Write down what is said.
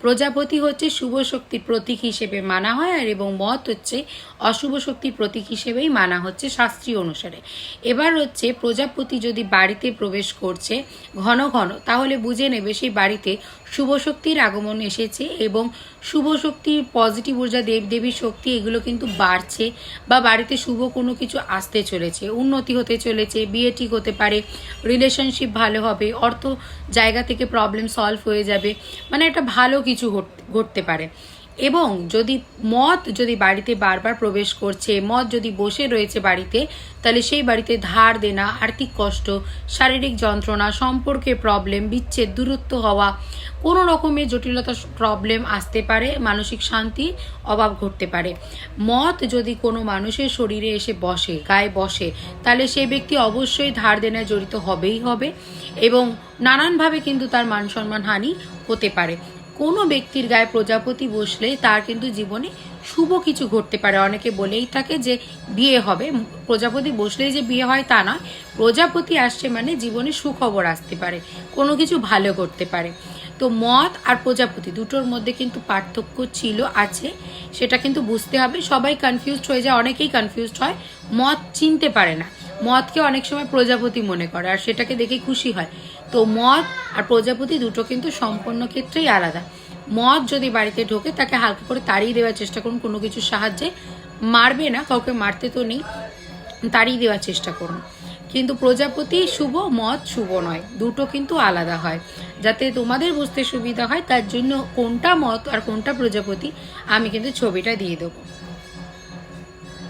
প্রজাপতি হচ্ছে শুভ শক্তির প্রতীক হিসেবে মানা হয়, আর এবং মত হচ্ছে অশুভ শক্তির প্রতীক হিসেবেই মানা হচ্ছে শাস্ত্রীয় অনুসারে। এবার হচ্ছে প্রজাপতি যদি বাড়িতে প্রবেশ করছে ঘন ঘন, তাহলে বুঝে নেবে সেই বাড়িতে শুভ শক্তির আগমন এসেছে এবং শুভ শক্তির পজিটিভ ঊর্জা দেবদেবীর শক্তি, এগুলো কিন্তু বাড়ছে বা বাড়িতে শুভ কোনো কিছু আসতে চলেছে, উন্নতি হতে চলেছে, বিয়ে ঠিক হতে পারে রিলেশনশিপ ভালো হবে, অর্থ জায়গা থেকে প্রবলেম সলভ হয়ে যাবে মানে একটা ভালো কিছু ঘট- ঘটতে পারে। এবং যদি মদ যদি বাড়িতে বারবার প্রবেশ করছে, মদ যদি বসে রয়েছে বাড়িতে, তাহলে সেই বাড়িতে ধার দেনা, আর্থিক কষ্ট, শারীরিক যন্ত্রণা সম্পর্কে প্রবলেম বিচ্ছেদ, দূরত্ব হওয়া, কোনো রকমের জটিলতা প্রবলেম আসতে পারে, মানসিক শান্তি অভাব ঘটতে পারে। মদ যদি কোনো মানুষের শরীরে এসে বসে, গায়ে বসে, তাহলে সেই ব্যক্তি অবশ্যই ধার দেনায় জড়িত হবেই হবে এবং নানানভাবে কিন্তু তার মান সম্মান হানি হতে পারে। কোনো ব্যক্তির গায়ে প্রজাপতি বসলে তার কিন্তু জীবনে শুভ কিছু ঘটতে পারে। অনেকে বলেই থাকে যে বিয়ে হবে। প্রজাপতি বসলেই যে বিয়ে হয় তা নয়। প্রজাপতি আসছে মানে জীবনে সুখবর আসতে পারে, কোনো কিছু ভালো করতে পারে। তো মদ আর প্রজাপতি দুটোর মধ্যে কিন্তু পার্থক্য ছিল, আছে। সেটা কিন্তু বুঝতে হবে। সবাই কনফিউজড হয়ে যায়, অনেকেই কনফিউজড হয়। মদ চিনতে পারে না। মদকে অনেক সময় প্রজাপতি মনে করে, আর সেটাকে দেখে খুশি হয়। তো মদ আর প্রজাপতি দুটো কিন্তু সম্পূর্ণ ক্ষেত্রেই আলাদা। মদ যদি বাড়িতে ঢোকে, তাকে হালকা করে তাড়িয়ে দেওয়ার চেষ্টা করুন, কোনো কিছুর সাহায্যে। মারবে না, কাউকে মারতে তো নেই, তাড়িয়ে দেওয়ার চেষ্টা করুন। কিন্তু প্রজাপতি শুভ, মদ শুভ নয়, দুটো কিন্তু আলাদা হয়। যাতে তোমাদের বুঝতে সুবিধা হয়, তার জন্য কোনটা মত আর কোনটা প্রজাপতি, আমি কিন্তু ছবিটা দিয়ে দেবো।